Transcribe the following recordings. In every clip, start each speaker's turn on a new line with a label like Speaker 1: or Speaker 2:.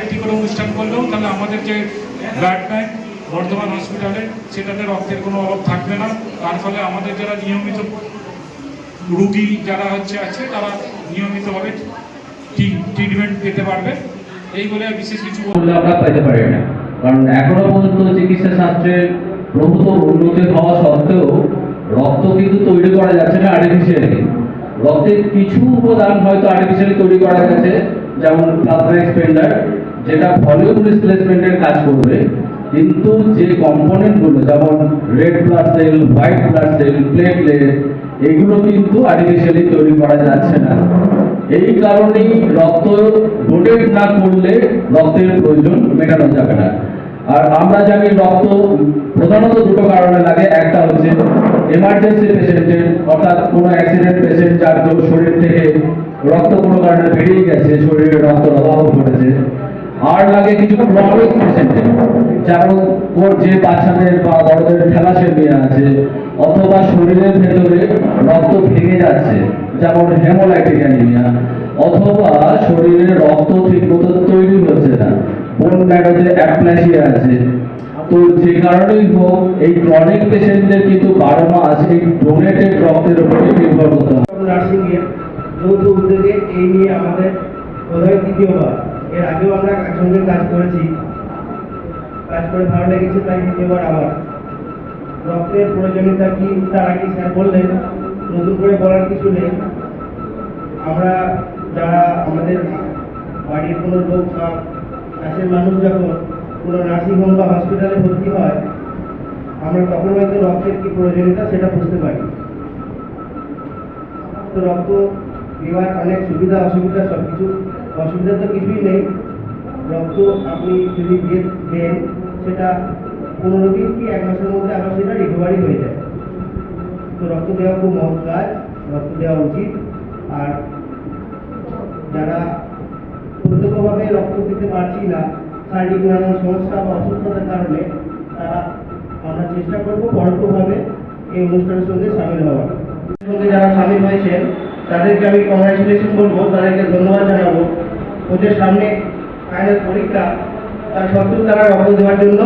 Speaker 1: একটি করে অনুষ্ঠান করলেও তাহলে আমাদের যে ব্লাড ব্যাংক, বর্ধমান হসপিটালে, সেটাতে রক্তের কোনো অভাব থাকবে না। তার ফলে আমাদের যারা নিয়মিত রুগী যারা হচ্ছে আছে, তারা নিয়মিতভাবে ট্রিটমেন্ট পেতে পারবে। এই বলে বিশেষ কিছু বলব
Speaker 2: করলে আমরা পেতে পারি না। কারণ এখনও পর্যন্ত চিকিৎসা শাস্ত্রের প্রভূত উন্নতি হওয়া সত্ত্বেও রক্ত কিন্তু তৈরি করা যাচ্ছে না আর্টিফিশিয়ালি রক্তের কিছু উপাদান হয়তো আর্টিফিশিয়ালি তৈরি করা গেছে, যেমন প্লাজমা এক্সপেন্ডার যেটা ভলিউম রিপ্লেসমেন্টের কাজ করবে, কিন্তু যে কম্পোনেন্টগুলো যেমন red blood cell white blood cell platelet এগুলো কিন্তু আর্টিফিশিয়ালি তৈরি করা যাচ্ছে না। এই কারণেই রক্ত ডোনেট না করলে রক্তের প্রয়োজন মেটানো যাবে না। আর আমরা জানি রক্ত প্রধানত দুটো কারণে লাগে। একটা হচ্ছে এমার্জেন্সি পেশেন্টের অর্থাৎ কোনো অ্যাক্সিডেন্ট পেশেন্ট যার শরীর থেকে রক্ত কোনো কারণে বেরিয়ে গেছে, শরীরে রক্ত অভাব ঘটেছে। আর লাগে কিছু ক্রনিক পেশেন্টের যেমন ওর যে বাচ্চাদের বা বড়দের থ্যালাসেমিয়া আছে, অথবা শরীরের ভেতরে রক্ত ভেঙে যাচ্ছে, যেমন হেমোলাইটিক অ্যানিমিয়া অথবা শরীরে রক্ত ঠিক মতো তৈরি হচ্ছে না বোন ম্যারোতে অ্যাপ্লাসিয়া আছে। তো যে কারণেই হোক, এই ক্রনিক পেশেন্টদের কিন্তু বারো মাস এই ডোনেটেড রক্তের উপরে নির্ভর করতে হয়।
Speaker 3: যৌথ উদ্যোগে এই নিয়ে আমাদের বোধহয় দ্বিতীয়বার। এর আগেও আমরা একসঙ্গে কাজ করেছি। কাজ করে ভালো লেগেছে তাই দ্বিতীয়বার আবার। রক্তের প্রয়োজনীয়তা কি তার আগে স্যার বললেন, নতুন করে বলার কিছু নেই। আমরা যারা আমাদের বাড়ির কোনো লোক বা কাছের মানুষ যখন কোনো নার্সিংহোম বা হসপিটালে ভর্তি হয়, আমরা তখন হয়তো রক্তের কি প্রয়োজনীয়তা সেটা বুঝতে পারি। তো রক্ত দেওয়ার অনেক সুবিধা, অসুবিধা সব কিছু অসুবিধা তো কিছুই নেই। রক্ত আপনি যদি দিয়ে দেন, সেটা পনেরো দিন কি এক মাসের মধ্যে আবার সেটা রিকভারি হয়ে যায়। তো রক্ত দেওয়া খুব মহৎ কাজ, রক্ত দেওয়া উচিত। আর যারা প্রত্যক্ষভাবে রক্ত দিতে পারছি না, শারীরিক নানান সমস্যা বা অসুস্থতার কারণে, তারা আমরা চেষ্টা করব পরোক্ষভাবে এই অনুষ্ঠানের সঙ্গে সামিল হওয়ার। সঙ্গে যারা সামিল হয়েছেন, তাদেরকে আমি কংগ্রাচুলেশন বলব, তাদেরকে ধন্যবাদ জানাব। ওদের সামনে ফাইনাল পরীক্ষা, তার সত্ত্বেও তারা রক্ত দেওয়ার জন্য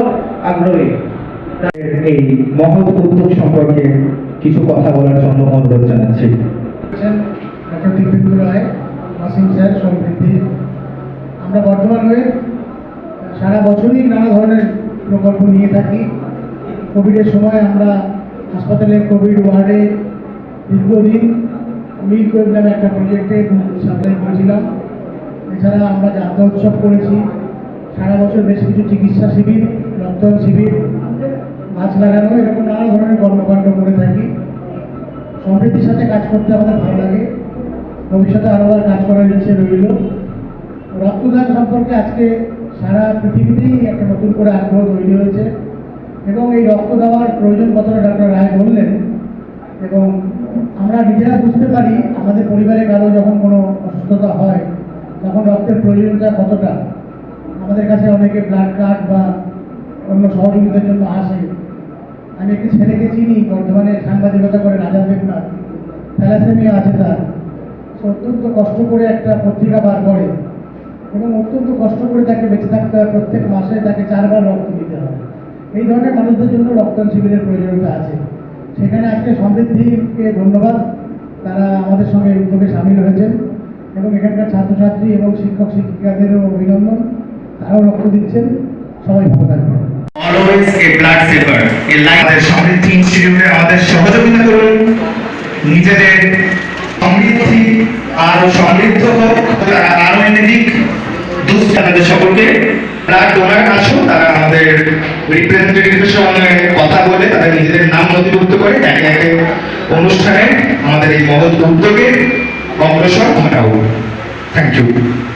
Speaker 3: আগ্রহী।
Speaker 4: এই মহৎ উদ্যোগ সম্পর্কে কিছু কথা বলার জন্য অনুরোধ জানাচ্ছি।
Speaker 5: Doctor Roy, Wasim sir, Samriddhi. আমরা বর্তমান হয়ে সারা বছরই নানা ধরনের প্রকল্প নিয়ে থাকি। কোভিডের সময় আমরা হাসপাতালে কোভিড ওয়ার্ডে দীর্ঘদিন মিল করে একটা প্রজেক্টে সাপ্লাই করেছিলাম। এছাড়া আমরা যাত্রা উৎসব করেছি, সারা বছর বেশ কিছু চিকিৎসা শিবির, রক্তদান শিবির গাছ লাগানো এরকম নানা ধরনের কর্মকাণ্ড করে থাকি। সমৃদ্ধির সাথে কাজ করতে আমাদের ভালো লাগে। ভবিষ্যতে আরও আর কাজ করার ইচ্ছে রইল। রক্তদান সম্পর্কে আজকে সারা পৃথিবীতেই একটা নতুন করে আগ্রহ তৈরি হয়েছে। এবং এই রক্ত দেওয়ার প্রয়োজন কতটা ডক্টর রায় বললেন, এবং আমরা নিজেরা বুঝতে পারি আমাদের পরিবারে কারও যখন কোনো অসুস্থতা হয় তখন রক্তের প্রয়োজনীয়তা কতটা? আমাদের কাছে অনেকে ব্লাড কার্ড বা অন্য সহযোগিতার জন্য আসে। আমি একটি ছেলেকে চিনি, বর্ধমানে সাংবাদিকতা করে রাজা দেবনাথ। থ্যালাসেমিয়া আছে তার। অত্যন্ত কষ্ট করে একটা পত্রিকা বার করে এবং অত্যন্ত কষ্ট করে তাকে বেঁচে থাকতে হয়। প্রত্যেক মাসে তাকে চারবার রক্ত দিতে হয়। এই ধরনের মানুষদের জন্য রক্তদান শিবিরের প্রয়োজনীয়তা আছে। সেখানে আজকে সমৃদ্ধিকে ধন্যবাদ। তারা আমাদের সঙ্গে উদ্যোগে সামিল হয়েছেন। এবং এখানকার ছাত্রছাত্রী এবং শিক্ষক শিক্ষিকাদেরও অভিনন্দন। তারাও লক্ষ্য দিচ্ছেন। সবাই ভালো থাকবেন।
Speaker 4: ব্লাড ইনস্টিটিউটে আমাদের নিজেদের সমৃদ্ধি হোক, তারা সকলকে। তারা আমাদের কথা বলে, তাদের নিজেদের নাম নথিভুক্ত করে একে একে অনুষ্ঠানে আমাদের এই মহৎ উদ্যোগে অগ্রসর আমরা
Speaker 6: Thank you.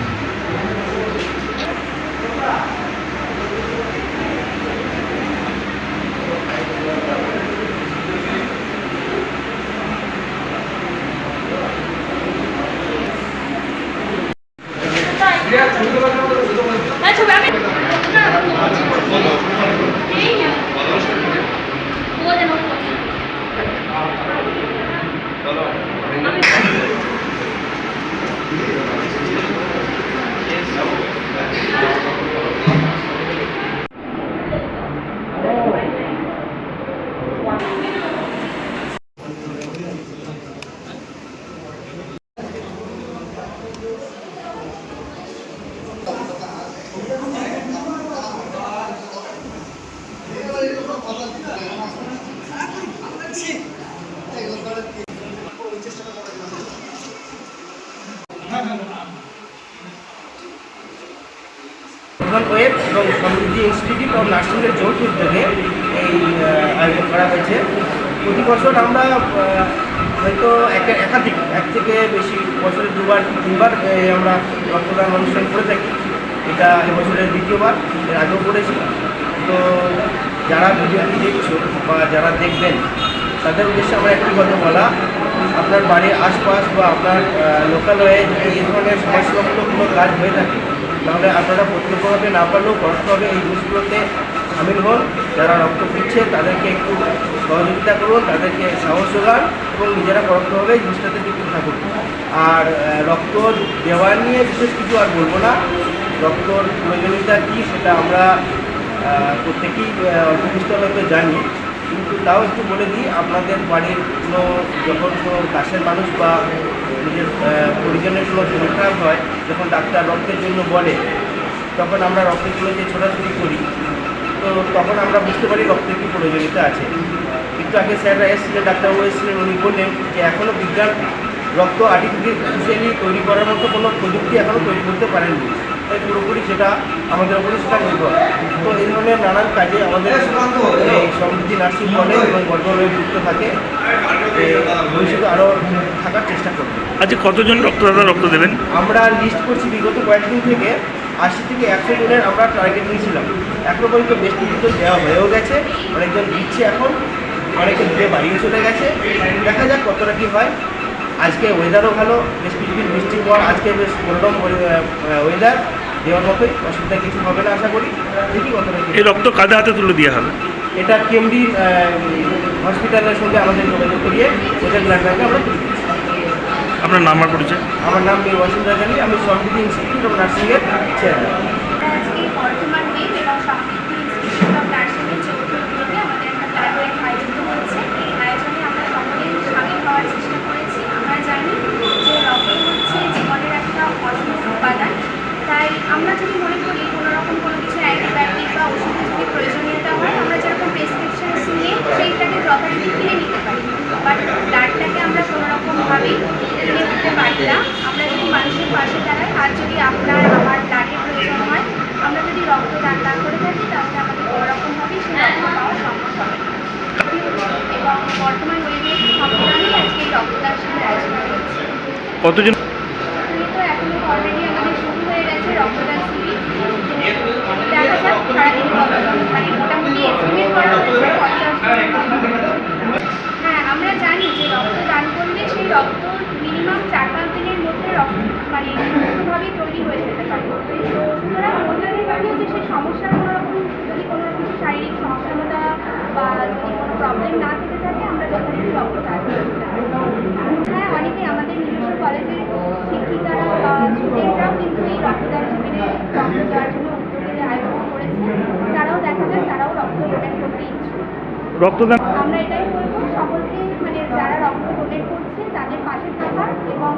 Speaker 3: Samriddhi institute of নার্সিংয়ের যৌথ উদ্যোগে এই আয়োজন করা হয়েছে। প্রতি বছর আমরা হয়তো এক- একাধিক, এক থেকে বেশি বছরে দুবার তিনবার আমরা রক্তদান অনুষ্ঠান করে থাকি। এটা এবছরের দ্বিতীয়বার, এর আগেও করেছি। তো যারা ভিডিওটি দেখছ বা যারা দেখবেন, তাদের উদ্দেশ্যে আমার একটি কথা বলা, আপনার বাড়ির আশপাশ বা আপনার লোকালয়ে এই ধরনের সমাজসেবামূলক কাজ হয়ে থাকে? তাহলে আপনারা প্রত্যক্ষভাবে না পারলেও পরোক্ষভাবে এই জিনিসগুলোতে সামিল হন। যারা রক্ত দিচ্ছে তাদেরকে একটু সহযোগিতা করুন, তাদেরকে সাহস যোগান এবং নিজেরা পরোক্ষভাবে এই জিনিসটাতে যুক্ত থাকুন। আর রক্ত দেওয়া নিয়ে বিশেষ কিছু আর বলব না। রক্তর প্রয়োজনীয়তা কী সেটা আমরা প্রত্যেকেই অল্প বিস্তর হয়তো জানি। কিন্তু তাও একটু বলে দিই, আপনাদের বাড়ির কোনো যখন কোনো কাছের মানুষ বা আহ, পরিজনের সময় শরীর হয় যখন ডাক্তার রক্তের জন্য বলে তখন আমরা রক্তের জন্য যে ছোটাছুটি করি তো তখন আমরা বুঝতে পারি রক্তের কী প্রয়োজনীয়তা আছে। কিন্তু আগে স্যাররা এসেছিলেন ডাক্তারবাবু এসেছিলেন উনি বললেন যে এখনও বিজ্ঞান রক্ত আর্টিফিশিয়ালি তৈরি করার মতো কোনো প্রযুক্তি এখনও তৈরি করতে পারেননি। তাই পুরোপুরি সেটা আমাদের উপরে সেটা নির্ভর। তো এই ধরনের নানান কাজে আমাদের এই সমৃদ্ধি নার্সিং কলেজ এবং বর্ধমানে যুক্ত থাকে ভবিষ্যতে আরও থাকার চেষ্টা করবে।
Speaker 7: আজকে কতজন রক্তদাতা রক্ত দেবেন?
Speaker 3: আমরা লিস্ট করছি বিগত কয়েকদিন থেকে আশি থেকে একশো জনের আমরা টার্গেট নিয়েছিলাম। এখনও পর্যন্ত বেশ কিছুজন দেওয়া হয়েও গেছে অনেকজন দিচ্ছে এখন অনেকে দিয়ে বাড়িয়ে চলে গেছে। দেখা যাক কতটা কী হয়। আজকে ওয়েদারও ভালো বেশ কিছুদিন বৃষ্টির পর আজকে বেশ গরম ওয়েদার দেওয়ার মতোই অসুবিধা কিছু হবে না আশা করি। দেখি কতটা
Speaker 7: এই রক্ত কাঁধে হাতে তুলে দেওয়া হবে
Speaker 3: এটা কেমডি হসপিটালের সঙ্গে আমাদের যোগাযোগ করিয়ে ওদের ব্লাড ব্যাঙ্কে আমরা তুলে
Speaker 7: আপনার নাম আর পরিচয়?
Speaker 3: আমার নাম মীর ওয়াসিম রাজালি আমি সমৃদ্ধি ইনস্টিটিউট অফ নার্সিংয়ের চেয়ারম্যান
Speaker 6: আজকে বর্ধমান ওয়েব এবং সমৃদ্ধি ইনস্টিটিউট অফ নার্সিংয়ের যৌথ উদ্যোগে আমাদের একটা ব্লাড ওয়েব আয়োজিত হচ্ছে এই আয়োজনে আমরা সকলেই সামিল হওয়ার চেষ্টা করেছি আমরা জানি যে রক্ত হচ্ছে জীবনের একটা অসুখ উপাদান তাই আমরা যদি মনে করি কোনো রকম কোনো কিছু অ্যান্টিবায়োটিক বা ওষুধের যদি প্রয়োজনীয়তা হয় আমরা যেরকম প্রেসক্রিপশন নিয়ে সেইটাকে যথারীতি কিনে নিতে পারি বাট ব্লাডটাকে আমরা কোনো রকমভাবেই কিনে উঠতে পারি না আমরা যদি মানুষের পাশে দাঁড়াই আর যদি আপনার আমার ব্লাডের প্রয়োজন হয় আমরা যদি রক্তদান না করে থাকি তাহলে আমাদের কোনো রকমভাবেই সেই রক্ত পাওয়া সম্ভব হবে না। এবং বর্তমান ওয়েবের সম্মেলনে আজকে এই রক্তদান শিবির আয়োজন করেছি
Speaker 7: কতজন
Speaker 6: এই তো এখনও অলরেডি আমাদের শুরু হয়ে গেছে রক্তদান শিবির দেখা যাক সারাদিন কত মানে মোটামুটি এস্টিমেট করা হয়েছে পঞ্চাশ হ্যাঁ আমরা জানি যে রক্তদান করলে সেই রক্ত মিনিমাম চার পাঁচ দিনের মধ্যে রক্ত তৈরি হয়ে যেতে সেই যদি কোনো শারীরিক সমস্যা বা যদি কোনো প্রবলেম না থেকে থাকে আমরা যথারীতি রক্তদান করি হ্যাঁ অনেকে আমাদের নিজস্ব কলেজের শিক্ষিকারা বা স্টুডেন্টরাও কিন্তু এই রক্তদান শিবিরে রক্ত দেওয়ার জন্য উদ্যোগের আয়োজন করেছে তারাও দেখা যায় তারাও রক্ত ডোনেট করতে ইচ্ছুক
Speaker 7: রক্তদান
Speaker 6: আমরা এটাই বলব সকলকে মানে যারা রক্ত ডোনেট করছে তাদের পাশে থাকার এবং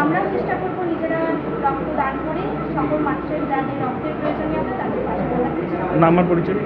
Speaker 6: আমরাও চেষ্টা করব নিজেরা রক্ত দান করে সকল মানুষের যাদের রক্তের প্রয়োজনীয়তা তাদের পাশে থাকার চেষ্টা করব।
Speaker 7: নাম আর পরিচয়?